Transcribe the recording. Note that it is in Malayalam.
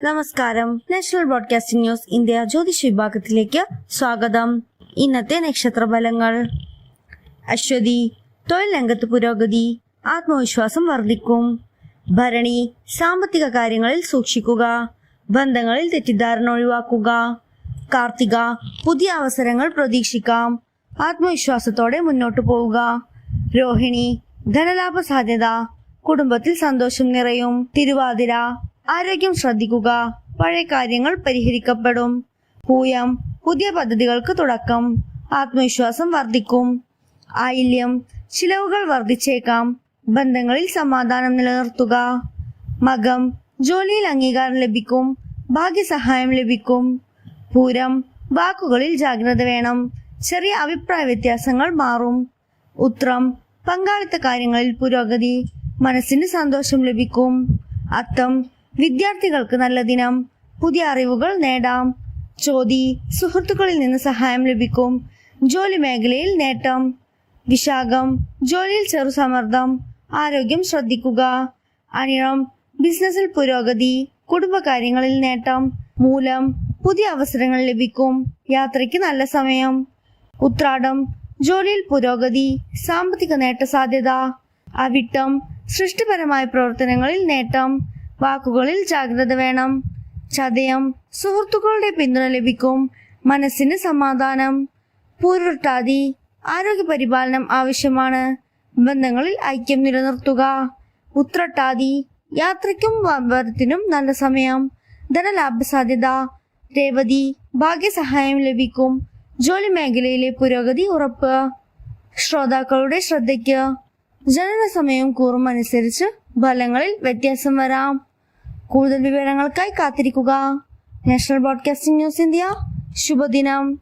നമസ്കാരം. നാഷണൽ ബ്രോഡ്കാസ്റ്റിംഗ് ന്യൂസ് ഇന്ത്യ ജ്യോതിഷ വിഭാഗത്തിലേക്ക് സ്വാഗതം. ഇന്നത്തെ നക്ഷത്ര ഫലങ്ങൾ അശ്വതി തൊഴിൽ രംഗത്ത് പുരോഗതി ആത്മവിശ്വാസം വർദ്ധിക്കും. ഭരണി സാമ്പത്തിക കാര്യങ്ങളിൽ സൂക്ഷിക്കുക. ബന്ധങ്ങളിൽ തെറ്റിദ്ധാരണ ഒഴിവാക്കുക. കാർത്തിക പുതിയ അവസരങ്ങൾ പ്രതീക്ഷിക്കാം. ആത്മവിശ്വാസത്തോടെ മുന്നോട്ടു പോവുക. രോഹിണി ധനലാഭ സാധ്യത കുടുംബത്തിൽ സന്തോഷം നിറയും. തിരുവാതിര ആരോഗ്യം ശ്രദ്ധിക്കുക. പഴയ കാര്യങ്ങൾ പരിഹരിക്കപ്പെടും. പൂയം പുതിയ പദ്ധതികൾക്ക് തുടക്കം. ആത്മവിശ്വാസം വർദ്ധിക്കും. ആയില്യം ചിലവുകൾ വർദ്ധിച്ചേക്കാം. ബന്ധങ്ങളിൽ സമാധാനം നിലനിർത്തുക. മകം ജോലിയിൽ അംഗീകാരം ലഭിക്കും. ഭാഗ്യസഹായം ലഭിക്കും. പൂരം വാക്കുകളിൽ ജാഗ്രത വേണം. ചെറിയ അഭിപ്രായ വ്യത്യാസങ്ങൾ മാറും. ഉത്രം പങ്കാളിത്ത കാര്യങ്ങളിൽ പുരോഗതി. മനസ്സിന് സന്തോഷം ലഭിക്കും. അത്തം വിദ്യാർത്ഥികൾക്ക് നല്ല ദിനം. പുതിയ അറിവുകൾ നേടാം. ചോതി സുഹൃത്തുക്കളിൽ നിന്ന് സഹായം ലഭിക്കും. ജോലി മേഖലയിൽ നേട്ടം. വിശാഖം ജോലിയിൽ ചെറു സമ്മർദ്ദം. ആരോഗ്യം ശ്രദ്ധിക്കുക. അനിഴം ബിസിനസ്സിൽ പുരോഗതി കുടുംബകാര്യങ്ങളിൽ നേട്ടം. മൂലം പുതിയ അവസരങ്ങൾ ലഭിക്കും. യാത്രയ്ക്ക് നല്ല സമയം. ഉത്രാടം ജോലിയിൽ പുരോഗതി സാമ്പത്തിക നേട്ട സാധ്യത അവിട്ടം സൃഷ്ടിപരമായ പ്രവർത്തനങ്ങളിൽ നേട്ടം. വാക്കുകളിൽ ജാഗ്രത വേണം. ചതയം സുഹൃത്തുക്കളുടെ പിന്തുണ ലഭിക്കും. മനസ്സിന് സമാധാനം. പൂരുട്ടാതി ആരോഗ്യ പരിപാലനം ആവശ്യമാണ്. ബന്ധങ്ങളിൽ ഐക്യം നിലനിർത്തുക. ഉത്രട്ടാതി യാത്രയ്ക്കും വ്യാപാരത്തിനും നല്ല സമയം. ധനലാഭ സാധ്യത രേവതി ഭാഗ്യസഹായം ലഭിക്കും. ജോലി മേഖലയിലെ പുരോഗതി ഉറപ്പ്. ശ്രോതാക്കളുടെ ശ്രദ്ധയ്ക്ക്. ജനന സമയവും കൂറും അനുസരിച്ച് ഫലങ്ങളിൽ വ്യത്യാസം വരാം. കൂടുതൽ വിവരങ്ങൾക്കായി കാത്തിരിക്കുക. നാഷണൽ ബ്രോഡ്കാസ്റ്റിംഗ് ന്യൂസ് ഇന്ത്യ ശുഭദിനം.